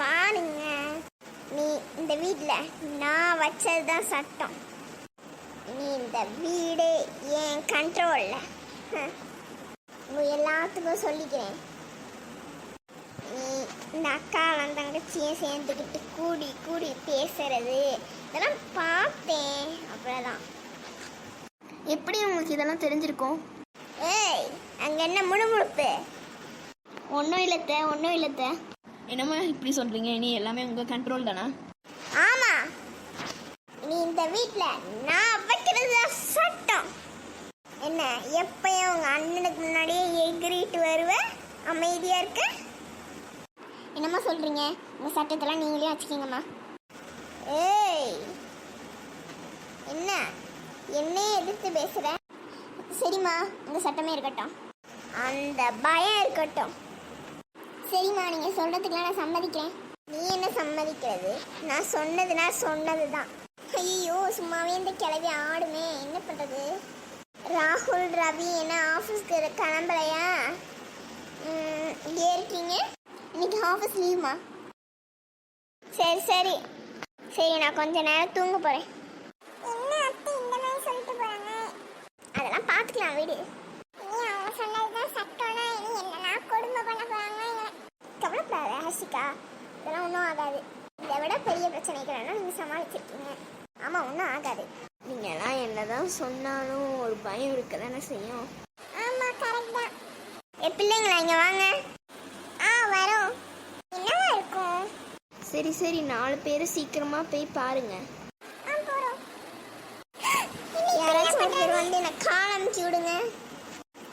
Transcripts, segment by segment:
பாருங்க. நீ இந்த வீட்டில் நான் வச்சது தான் சட்டம். நீ இந்த வீடு என் கண்ட்ரோலில் எல்லாத்துக்கும் சொல்லிக்கிறேன். நீ இந்த அக்காவும் தங்கச்சியும் சேர்ந்துக்கிட்டு கூடி கூடி பேசுறது இதெல்லாம் பார்த்தேன். அவ்வளோதான் எப்படி உங்களுக்கு இதெல்லாம் தெரிஞ்சிருக்கும்? ஏய் அங்கே என்ன முழுமுழுப்பு ஒன்றும் இல்லத்த ஒன்றும் இல்லத்த என்னம்மா இப்படி சொல்கிறீங்க நீ எல்லாமே உங்கள் கண்ட்ரோல் தானா? ஆமா. நீ இந்த வீட்டில் நான் வைக்கிறது சட்டம். என்ன எப்பயும் உங்க அண்ணனுக்கு முன்னாடியே எகிரிட்டு வருவேன் அமைதியா இருக்க? என்னம்மா சொல்றீங்க? உங்க சட்டத்தெல்லாம் நீங்களே வச்சுக்கீங்கம்மா. ஏய் என்ன? என்னையே எதிர்த்து பேசுற? சரிம்மா உங்க சட்டமே இருக்கட்டும். அந்த பயம் இருக்கட்டும். சரிம்மா நீங்க சொல்றதுக்கெல்லாம் நான் சம்மதிக்கிறேன். நீ என்ன சம்மதிக்கிறது? நான் சொன்னது நான் சொன்னது தான் ஐயோ சும்மாவே இந்த கிளவி ஆடுமே. என்ன பண்றது? ராகுல் ரவி என்ன ஆஃபீஸ்க்கு கிளம்பலையா? இங்கே இருக்கீங்க? இன்னைக்கு ஆஃபீஸ் லீவுமா? சரி சரி. சரி நான் கொஞ்ச நேரம் தூங்க போறேன். என்ன அத்தை இந்த மாதிரி சொல்லிட்டு போறாங்க? அதெல்லாம் பார்த்துக்கலாம் வீடு நீ அவங்க சொன்னதுதான் சட்டம்னா இனி என்னெல்லாம் கொடுமை பண்ண போறாங்க ஹர்ஷிகா இதெல்லாம் ஒன்றும் ஆகாது. இதை விட பெரிய பிரச்சனைகள் நீங்கள் சமாளிச்சிருக்கீங்க. ஆமாம் ஒன்றும் ஆகாது. நீங்கள்லாம் என்னதான் சொன்னாலும் ஒரு பயம் இருக்க தானே செய்யும். ஆமாம் கரெக்ட் தான். ஏ பிள்ளைங்களா இங்கே வாங்க. ஆ வரோம். என்னவா இருக்கும்? சரி சரி நாலு பேர் சீக்கிரமா போய் பாருங்க. யாராச்சும் ஒரு பேர் வந்து என்ன கால் அமுச்சு விடுங்க.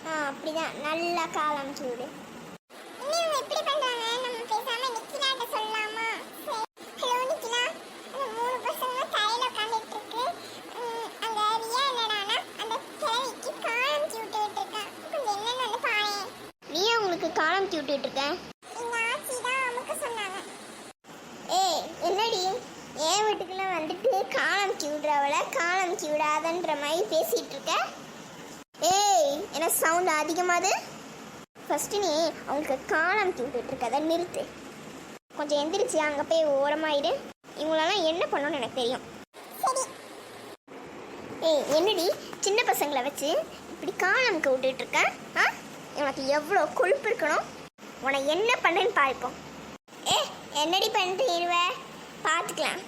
ஆ அப்படிதான். நல்லா கால் அமுச்சு காலம் விட்டுட்டு இருக்க இந்த ஆச்சி தான் அமுக்க சொன்னாங்க. ஏய் என்னடி? என் வீட்டுக்குள்ள வந்துட்டு காலம் விடுறவள? காலம் விடாதன்ற மாதிரி பேசிட்டு இருக்க ஏய் என்ன சவுண்ட் அதிகமாது? ஃபர்ஸ்ட் நீ அவங்களுக்கு காலம் விட்டுட்டு இருக்கதை நிறுத்து. கொஞ்சம் எந்திரிச்சு அங்கே போய் ஓரமாயிடு இவங்களெல்லாம் என்ன பண்ணணும்னு எனக்கு தெரியும். ஏய் என்னடி? சின்ன பசங்களை வச்சு இப்படி காலம்க்கு விட்டுட்டு இருக்க ஆ? உனக்கு எவ்வளோ கொழுப்பு இருக்கணும் உன்னை என்ன பண்ணுன்னு பார்ப்போம். ஏ என்னடி பண்ணிட்டு இருவ பார்த்துக்கலாம்.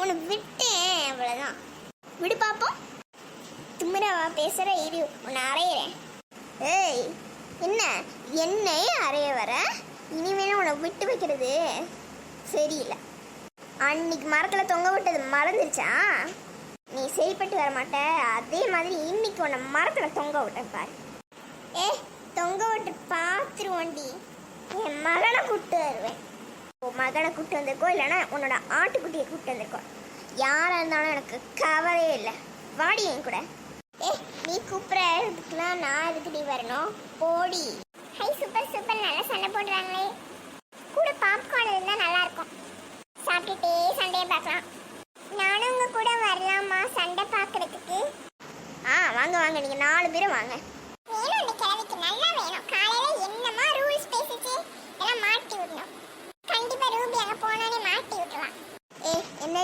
உன்னை விட்டேன் அவ்வளோதான் விடு பார்ப்போம் திமிரவா பேசுகிற இரு உன்னை அரையிறேன் ஏய் என்ன? என்னையே அறைய வர? இனிமேல் உன்னை விட்டு வைக்கிறது சரியில்லை. அன்னைக்கு மரத்தில் தொங்க விட்டது மறந்துருச்சா? நீ சரிப்பட்டு வர மாட்ட அதே மாதிரி இன்னைக்கு உன்னை மரத்தில் தொங்க விட்டேன் பாரு. தொங்க விட்டு பார்த்துருவோண்டி. என் மகனை கூப்பிட்டு வருவேன். உன் மகனை கூப்பிட்டு வந்திருக்கோ இல்லைன்னா உன்னோட ஆட்டுக்குட்டியை கூப்பிட்டு வந்திருக்கோ. யாராக இருந்தாலும் எனக்கு கவலையே இல்லை. வாடி என் கூட. ஏ நீ கூப்பிட்றதுக்குலாம் நான் எதுக்குடி வரணும்? போடி. Hi super super. நல்லா சண்டை போடுறாங்களே. கூட பாப்கார்ன் இருந்தால் நல்லா இருக்கும் சாப்பிட்டுட்டே சண்டையை பார்க்கலாம். நானும் உங்க கூட வரலாமா சண்டை பார்க்கறதுக்கு? ஆ வாங்க வாங்க. நீங்கள் நாலு பேரும் வாங்க.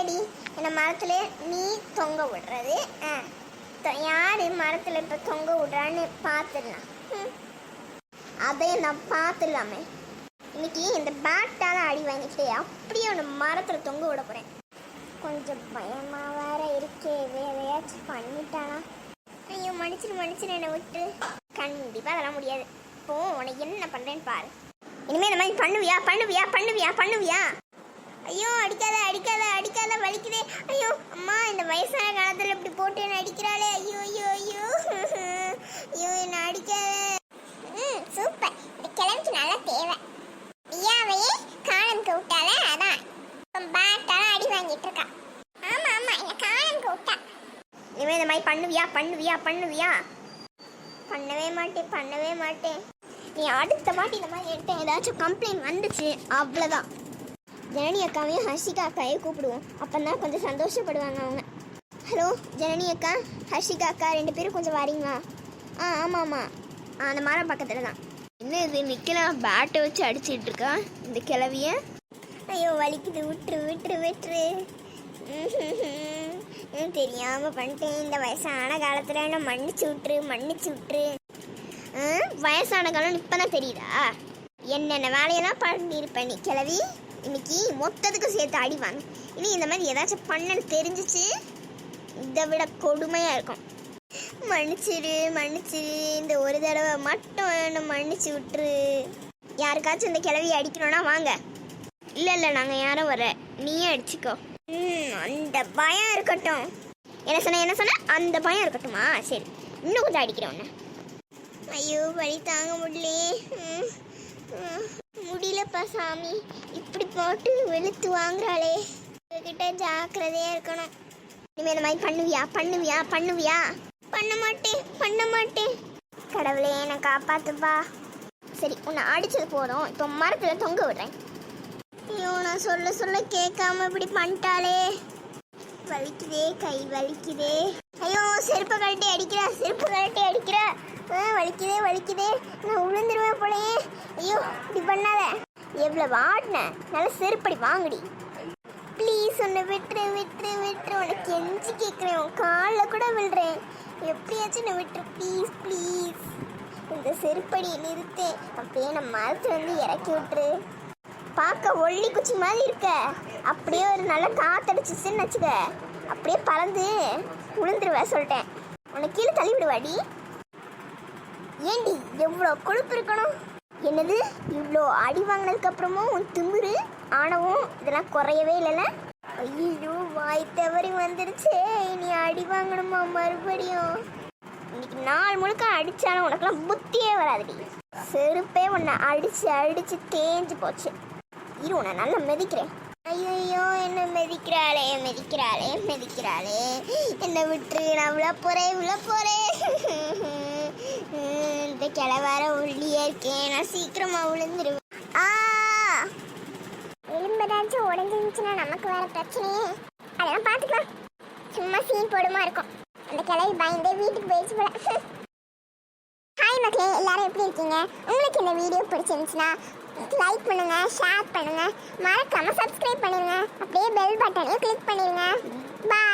என்னடி என்னை மரத்தில் நீ தொங்க விடுறது. ஆ, தொ- யாரு மரத்துல இப்ப தொங்க விடுறான்னு பார்த்துடலாம் அதையும் நான் பார்த்துடலாமே இன்னைக்கு இந்த பேட்டால் அடி வாங்கிட்டு அப்படியே ஒன்று மரத்தில் தொங்க விட போகிறேன் கொஞ்சம் பயமாக வேற இருக்கே வேலையாச்சும் பண்ணிட்டானா? ஐயோ மன்னிச்சிரு மன்னிச்சிரு என்னை விட்டு. கண்டிப்பாக அதெல்லாம் முடியாது. இப்போ உனக்கு என்ன பண்ணுறேன்னு பாரு. இனிமேல் இந்த மாதிரி பண்ணுவியா பண்ணுவியா பண்ணுவியா பண்ணுவியா? ஐயோ அடிக்காத. அடிக்காத அடிக்காத வலிக்குதே. ஐயோ அம்மா இந்த வயசான காலத்துல இப்படி போட்டு என்ன அடிக்கிறாளே. ஐயோ ஐயோ ஐயோ. ஐயோ என்ன அடிக்காத. ம் சூப்பர் இந்த நல்லா தேவை. ஐயாவையே காணம் விட்டால அதான். பேட்டால அடி வாங்கிட்டு இருக்கா ஆமா ஆமா என்ன காணம் விட்டா இனிமே இந்த மாதிரி பண்ணுவியா பண்ணுவியா பண்ணுவியா? பண்ணவே மாட்டேன் பண்ணவே மாட்டேன். நீ அடுத்த வாட்டி இந்த மாதிரி எடுத்தேன். ஏதாச்சும் கம்ப்ளைண்ட் வந்துச்சு அவ்வளோதான் ஜனனி அக்காவையும் ஹர்ஷிகா அக்காவையும் கூப்பிடுவோம். அப்போ தான் கொஞ்சம் சந்தோஷப்படுவாங்க அவங்க. ஹலோ ஜனனி அக்கா ஹர்ஷிகா அக்கா ரெண்டு பேரும் கொஞ்சம் வரீங்களா? ஆ ஆமாம் ஆமாம் அந்த மரம் பக்கத்தில் தான் என்ன இது நிக்கலாம் பேட்டை வச்சு அடிச்சிட்டு இருக்கா? இந்த கிளவிய? ஐயோ வலிக்குது. விட்டுரு விட்டுரு விட்டுரு. ம்ஹும். தெரியாம பண்ணிட்டேன். இந்த வயசான காலத்துல என்ன மன்னிச்சு விட்டுரு மன்னிச்சு விட்டுரு. வயசான காலம் இப்பதான் தெரியுதா? என்னென்ன வேலையெல்லாம் பண்ணியிருப்பேன் நீ கிளவி இன்னைக்கு மொத்தத்துக்கும் சேர்த்து அடிவாங்க இனி இந்த மாதிரி ஏதாச்சும் பண்ணன்னு தெரிஞ்சிச்சு இதை விட கொடுமையாக இருக்கும். மன்னிச்சிரு மன்னிச்சிரு. இந்த ஒரு தடவை மட்டும் என்ன மன்னிச்சு விட்டுரு. யாருக்காச்சும் இந்த கிளவி அடிக்கணும்னா வாங்க. இல்லை இல்லை நாங்கள் யாரும் வர. நீயே அடிச்சுக்கோ. ம் அந்த பயம் இருக்கட்டும். என்ன சொன்ன என்ன சொன்ன? அந்த பயம் இருக்கட்டுமா? சரி இன்னும் கொஞ்சம் அடிக்கிறேன் ஐயோ வழி தாங்க முடியலையே. ம், சாமி. இப்படி போட்டு வெளுத்து வாங்குறாளே. உங்ககிட்ட ஜாக்கிரதையா இருக்கணும். இனிமே இந்த மாதிரி பண்ணுவியா? பண்ணுவியா? பண்ணுவியா? பண்ண மாட்டேன். பண்ண மாட்டேன். கடவுளே என்னை காப்பாத்துப்பா. சரி உன்னை அடிச்சது போதும். இப்போ மரத்தில் தொங்க விடுறேன். ஐயோ நான் சொல்ல சொல்ல கேட்காம இப்படி பண்ணிட்டாளே. வலிக்குதே கை வலிக்குதே. ஐயோ செருப்பு கழட்டி அடிக்கிற செருப்பு கழட்டி அடிக்கிற. வலிக்குதே வலிக்குதே. நான் விழுந்துருவேன் போலயே. ஐயோ இப்படி பண்ணாத. எவ்வளவு ஆடின நல்ல செருப்படி வாங்குடி. ப்ளீஸ் உன்னை விட்டுரு விட்டுரு விட்டுரு. உனக்கு கெஞ்சி கேட்குறேன் உன் காலில் கூட விழுறேன். எப்படியாச்சும் நான் விட்டுரு. ப்ளீஸ் ப்ளீஸ் இந்த செருப்படி நிறுத்து. அப்படியே நம்ம மரத்துல வந்து இறக்கி விட்டுரு. பார்க்க ஒல்லி குச்சி மாதிரி இருக்க. அப்படியே ஒரு நல்ல காத்தடிச்சிச்சுன்னு வச்சுக்க. அப்படியே பறந்து விழுந்துருவேன் சொல்லிட்டேன். உனக்கு கீழே தள்ளி விடுவாடி. ஏண்டி எவ்வளோ கொழுப்பு இருக்கணும்? என்னது? இவ்வளோ அடி வாங்கினதுக்கு அப்புறமும் உன் திமிரு ஆணவம் இதெல்லாம் குறையவே இல்லைல்ல? ஐயோ வாய் தவறி வந்துருச்சே. இனி அடி வாங்கணுமா மறுபடியும்? இன்னைக்கு நாள் முழுக்க அடிச்சாலும் உனக்கெல்லாம் புத்தியே வராதுடி செருப்பே உன்னை அடிச்சு அடிச்சு தேஞ்சு போச்சு. இரு உன்னை நல்லா மிதிக்கிறேன். ஐயோ என்ன மிதிக்கிறாளே மிதிக்கிறாளே மிதிக்கிறாளே. என்னை விட்டுரு நான் விழ போறேன் விழ போறேன் இந்த கிளவார இருக்கேன். நான் சீக்கிரமா விழுந்துருவேன். ஆ. எலும்புதாச்சும் உடஞ்சிருந்துச்சுன்னா நமக்கு வேற பிரச்சனையே. அதெல்லாம் பார்த்துக்கலாம். சும்மா சீன் போடுமா இருக்கும். அந்த கிளவி பயந்தே வீட்டுக்கு போயிடுச்சு போல. ஹாய் மக்களே எல்லாரும் எப்படி இருக்கீங்க? உங்களுக்கு இந்த வீடியோ பிடிச்சிருந்துச்சுன்னா லைக் பண்ணுங்க ஷேர் பண்ணுங்க. மறக்காம சப்ஸ்கிரைப் பண்ணிருங்க. அப்படியே பெல் பட்டனையும் கிளிக் பண்ணிருங்க. பாய்